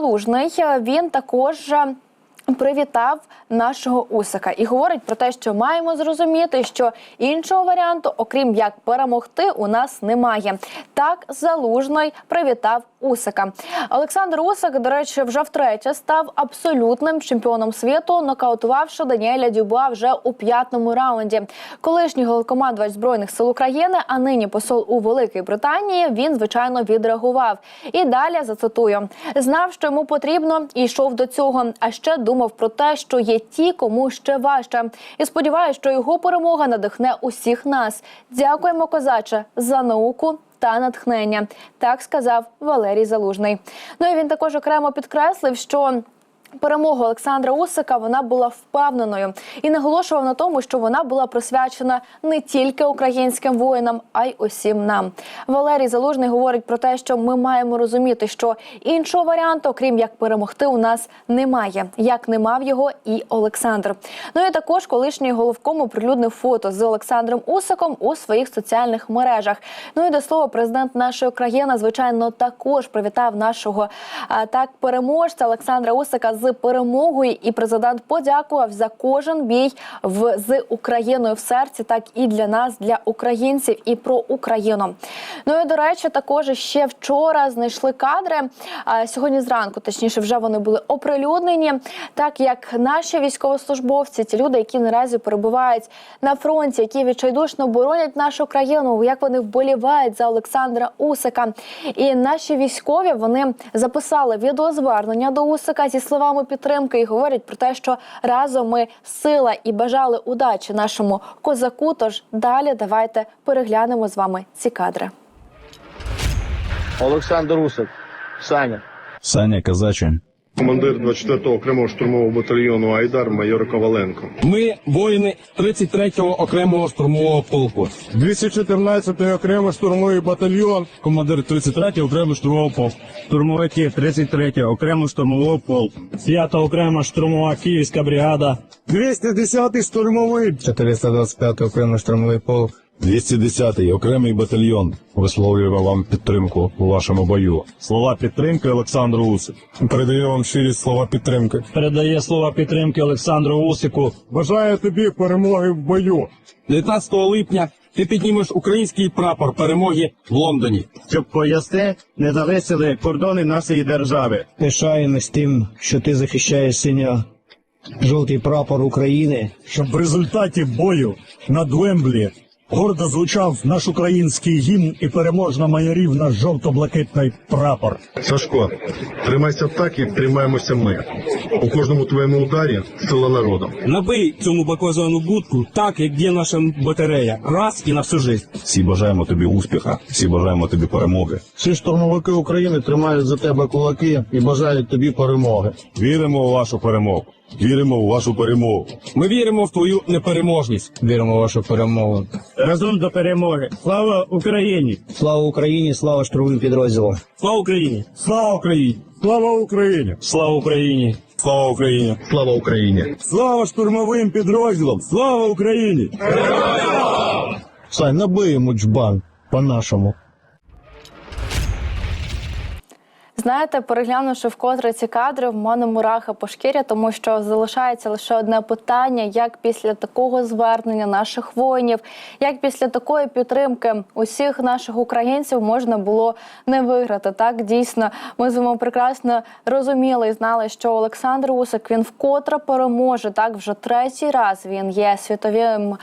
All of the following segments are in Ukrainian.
Залужний е, він також. Привітав нашого Усика і говорить про те, що маємо зрозуміти, що іншого варіанту, окрім як перемогти, у нас немає. Так залужний привітав Усика. Олександр Усик, до речі, вже втретє став абсолютним чемпіоном світу, нокаутувавши Даніеля Дюбуа вже у п'ятому раунді. Колишній головкомандувач збройних сил України, а нині посол у Великій Британії. Він звичайно відреагував. І далі зацитую: знав, що йому потрібно, і йшов до цього. А ще думав про те, що є ті, кому ще важче. І сподіваюся, що його перемога надихне усіх нас. Дякуємо, козаче, за науку. Та натхнення, так сказав Валерій Залужний. Ну і він також окремо підкреслив, що Перемога Олександра Усика вона була впевненою і наголошував на тому, що вона була присвячена не тільки українським воїнам, а й усім нам. Валерій Залужний говорить про те, що ми маємо розуміти, що іншого варіанту, окрім як перемогти, у нас немає, як не мав його і Олександр. Ну і також колишній головком оприлюднив фото з Олександром Усиком у своїх соціальних мережах. Ну і до слова, президент нашої країни, звичайно, також привітав нашого так переможця Олександра Усика з перемогою. І президент подякував за кожен бій в з Україною в серці, так і для нас, для українців, і про Україну. Ну і до речі, також ще вчора знайшли кадри. Сьогодні зранку, точніше, вже вони були оприлюднені. Так як наші військовослужбовці, ті люди, які наразі перебувають на фронті, які відчайдушно боронять нашу країну, як вони вболівають за Олександра Усика. І наші військові вони записали відеозвернення до Усика зі словами підтримки і говорять про те, що разом ми сила і бажали удачі нашому козаку. Тож далі давайте переглянемо з вами ці кадри. Олександр Усик, Саня. Саня Казаче. Командир 24-го окремого штурмового батальйону Айдар майор Коваленко. Ми воїни 33-го окремого штурмового полку. 214-й окремий штурмовий батальйон. Командир 33-го окремого штурмового полку. Штурмовики 33-го окремого штурмового полку. 5 окрема штурмова київська бригада. 210-й штурмовий. 425 окремий штурмовий полк. 210-й окремий батальйон. Висловлюємо вам підтримку у вашому бою. Слова підтримки Олександру Усик. Передаю вам щирі слова підтримки. Передає слова підтримки Олександру Усику. Бажаю тобі перемоги в бою. 19 липня ти піднімеш український прапор перемоги в Лондоні. Щоб поясти, не зависили кордони нашої держави. Пишаємось тим, що ти захищаєш синя жовтий прапор України. Щоб в результаті бою над Вемблі гордо звучав наш український гімн і переможно майорів наш жовто-блакитний прапор. Сашко, тримайся так, як тримаємося ми. У кожному твоєму ударі сила народу. Набий цьому баклажану будку так, як б'є наша батарея. Раз і на всю життя. Всі бажаємо тобі успіха, всі бажаємо тобі перемоги. Всі штурмовики України тримають за тебе кулаки і бажають тобі перемоги. Віримо у вашу перемогу. Віримо у вашу перемогу. Ми віримо в твою непереможність. Віримо в вашу перемогу. Разом до перемоги. Слава Україні! Слава Україні, слава штурмовим підрозділам. Слава Україні! Слава Україні! Слава Україні! Слава Україні! Слава Україні! Слава Україні! Слава штурмовим підрозділам! Слава Україні! Сань, набиємо джбан по-нашому. Знаєте, переглянувши вкотре ці кадри, в мене мураха по шкірі, тому що залишається лише одне питання: як після такого звернення наших воїнів, як після такої підтримки усіх наших українців можна було не виграти. Так дійсно, ми з вами прекрасно розуміли і знали, що Олександр Усик він вкотре переможе. Так, вже третій раз він є світовим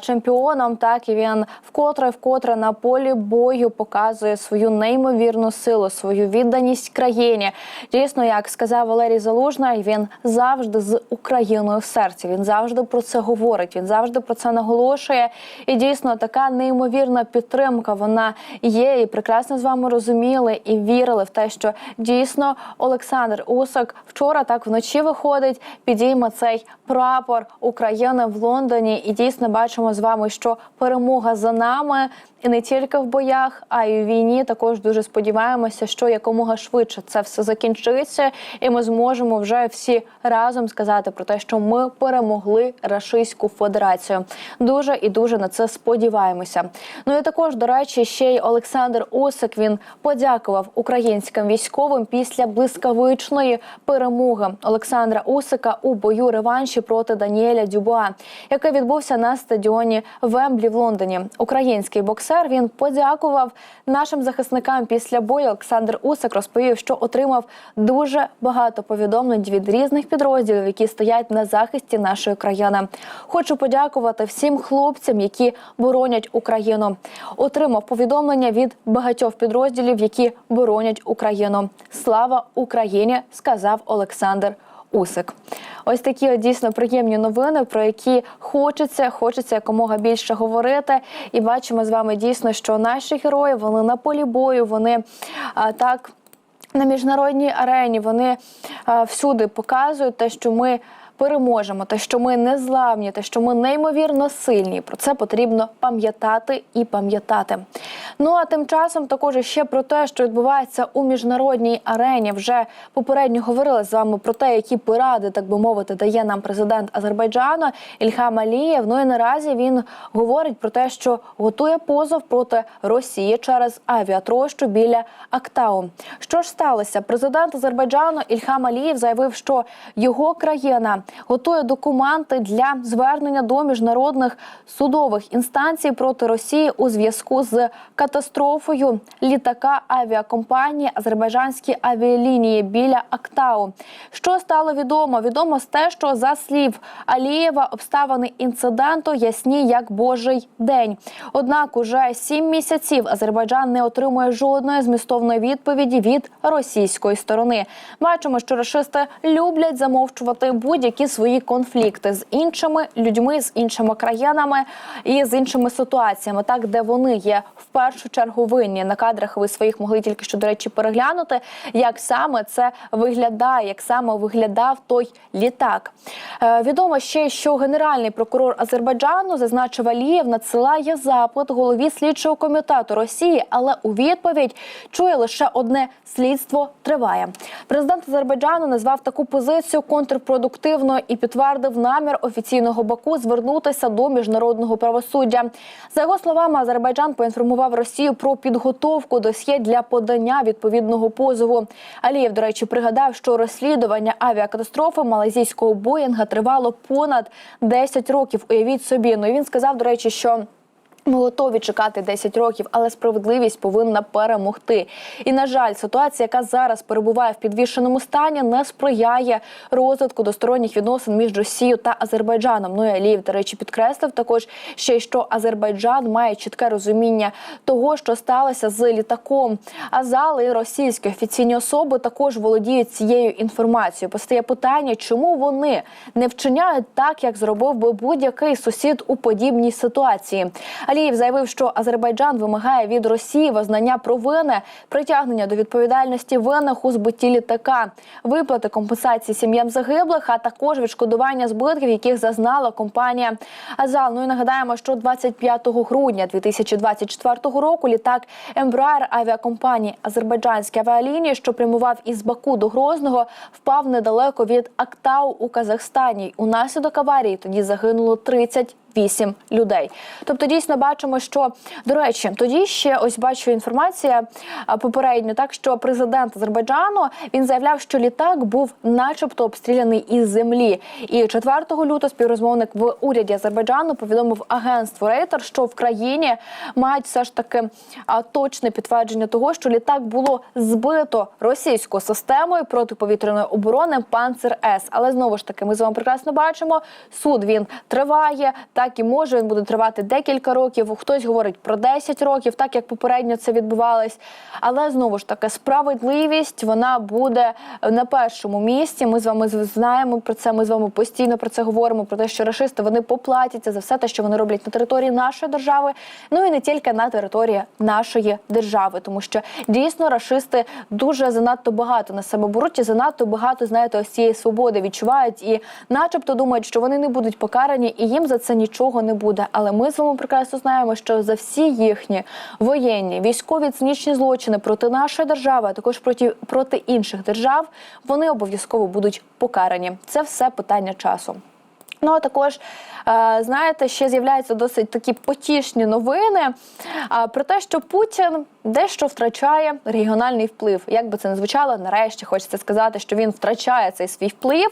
чемпіоном. Так і він вкотре, вкотре на полі бою показує свою неймовірну силу, свою відданість країні. Дійсно, як сказав Валерій Залужний, він завжди з Україною в серці. Він завжди про це говорить. Він завжди про це наголошує. І дійсно така неймовірна підтримка. Вона є. І прекрасно з вами розуміли і вірили в те, що дійсно Олександр Усик вчора так вночі виходить, підійме цей прапор України в Лондоні. І дійсно бачимо з вами, що перемога за нами. І не тільки в боях, а й у війні також дуже сподіваємося, що якомога швидше швидше це все закінчиться, і ми зможемо вже всі разом сказати про те, що ми перемогли Рашистську Федерацію. Дуже і дуже на це сподіваємося. Ну і також, до речі, ще й Олександр Осик він подякував українським військовим після блискавичної перемоги Олександра Усика у бою реванші проти Даніеля Дюбуа, який відбувся на стадіоні Вемблі в Лондоні. Український боксер він подякував нашим захисникам після бою. Олександр Усик розповів, що отримав дуже багато повідомлень від різних підрозділів, які стоять на захисті нашої країни. Хочу подякувати всім хлопцям, які боронять Україну. Отримав повідомлення від багатьох підрозділів, які боронять Україну. Слава Україні! сказав Олександр. Усик, ось такі от дійсно приємні новини, про які хочеться, хочеться якомога більше говорити. І бачимо з вами дійсно, що наші герої вони на полі бою, вони а, так на міжнародній арені. Вони всюди показують те, що ми переможемо, те, що ми не зламні, те, що ми неймовірно сильні. Про це потрібно пам'ятати і пам'ятати. Ну а тим часом також ще про те, що відбувається у міжнародній арені. Вже попередньо говорили з вами про те, які поради, так би мовити, дає нам президент Азербайджану Ільхам Алієв. Ну і наразі він говорить про те, що готує позов проти Росії через авіатрощу біля Актау. Що ж сталося? Президент Азербайджану Ільхам Алієв заявив, що його країна готує документи для звернення до міжнародних судових інстанцій проти Росії у зв'язку з катастрофою літака авіакомпанії Азербайджанські авіалінії біля Актау. Що стало відомо? Відомо з те, що за слів Алієва обставини інциденту ясні як божий день. Однак, уже сім місяців Азербайджан не отримує жодної змістовної відповіді від російської сторони. Бачимо, що рашисти люблять замовчувати будь-які свої конфлікти з іншими людьми, з іншими країнами і з іншими ситуаціями, так де вони є в першу чергу винні. На кадрах ви своїх могли тільки що, до речі, переглянути, як саме це виглядає, як саме виглядав той літак. Е, відомо ще, що генеральний прокурор Азербайджану зазначив Алієв, надсилає запит голові слідчого комітету Росії, але у відповідь чує лише одне слідство триває. Президент Азербайджану назвав таку позицію контрпродуктивною і підтвердив намір офіційного Баку звернутися до міжнародного правосуддя. За його словами, Азербайджан поінформував Росію про підготовку досьє для подання відповідного позову. Алієв, до речі, пригадав, що розслідування авіакатастрофи малазійського Боїнга тривало понад 10 років. Уявіть собі. Ну і він сказав, до речі, що. Ми готові чекати 10 років, але справедливість повинна перемогти. І на жаль, ситуація, яка зараз перебуває в підвішеному стані, не сприяє розвитку двосторонніх відносин між Росією та Азербайджаном. Ну і Алієв, до речі, підкреслив також ще й що Азербайджан має чітке розуміння того, що сталося з літаком. Азал і російські офіційні особи також володіють цією інформацією. Постає питання, чому вони не вчиняють так, як зробив би будь-який сусід у подібній ситуації. Алієв заявив, що Азербайджан вимагає від Росії визнання провини, притягнення до відповідальності винних у збитті літака, виплати компенсації сім'ям загиблих, а також відшкодування збитків, яких зазнала компанія Азал. Ну і нагадаємо, що 25 грудня 2024 року літак Embraer авіакомпанії Азербайджанські авіалінії, що прямував із Баку до Грозного, впав недалеко від Актау у Казахстані. Унаслідок аварії тоді загинуло 30 Вісім людей. Тобто, дійсно бачимо, що до речі, тоді ще ось бачу інформація попередньо, так що президент Азербайджану він заявляв, що літак був, начебто, обстріляний із землі. І 4 лютого співрозмовник в уряді Азербайджану повідомив агентству Рейтер, що в країні мають все ж таки точне підтвердження того, що літак було збито російською системою протиповітряної оборони Панцер С. Але знову ж таки, ми з вами прекрасно бачимо, суд він триває. Так і може він буде тривати декілька років. Хтось говорить про 10 років, так як попередньо це відбувалось. Але знову ж таки, справедливість вона буде на першому місці. Ми з вами знаємо про це. Ми з вами постійно про це говоримо. Про те, що рашисти вони поплатяться за все те, що вони роблять на території нашої держави. Ну і не тільки на території нашої держави, тому що дійсно рашисти дуже занадто багато на себе беруть і занадто багато знаєте ось цієї свободи відчувають і, начебто, думають, що вони не будуть покарані, і їм за це нічого нічого не буде. Але ми з вами прекрасно знаємо, що за всі їхні воєнні, військові цинічні злочини проти нашої держави, а також проти, проти інших держав, вони обов'язково будуть покарані. Це все питання часу. Ну а також е, знаєте, ще з'являються досить такі потішні новини е, про те, що Путін дещо втрачає регіональний вплив. Як би це не звучало, нарешті хочеться сказати, що він втрачає цей свій вплив.